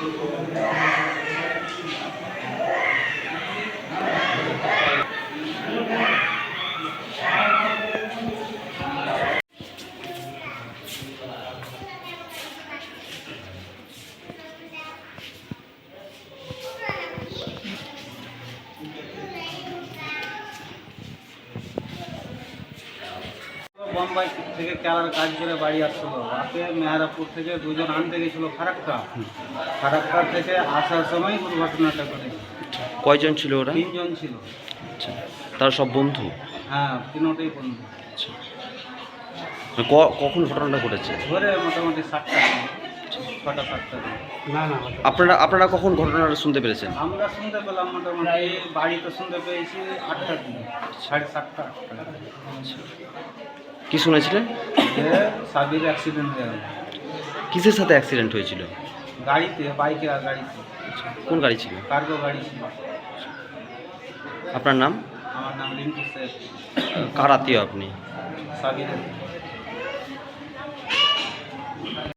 Amém. Bombay থেকে কেরার কাজ করে বাড়ি আসছিল। রাতে মেহারাপুর থেকে দুজন আনতে গেছিল ফারাক্কা। ফারাক্কা থেকে আসার সময় দুর্ঘটনাটা ঘটেছে কয়জন ছিল ওরা? তিনজন ছিল। আচ্ছা তারা সব বন্ধু? হ্যাঁ তিনটেই বন্ধু। আচ্ছা। ক- কখন ঘটনাটা ঘটেছে? ধরে মোটামুটি সাতটা ছটা সাতটা না না আপনারা আপনারা কখন ঘটনাটা শুনতে পেরেছেন? আমরা শুনতে পেলাম মোটামুটি বাড়িতে শুনতে পেয়েছি আটটার দিকে সাড়ে সাতটা আটটা। কি শুনেছিলেন সাবির অ্যাক্সিডেন্ট হয়ে গেল। কিসের সাথে অ্যাক্সিডেন্ট হয়েছিল? গাড়িতে বাইকে আর গাড়িতে। কোন গাড়ি ছিল? কার্গো গাড়ি ছিল। আপনার নাম? আমার নাম রিঙ্কু শেখ কার আত্মীয় আপনি? সাবিরের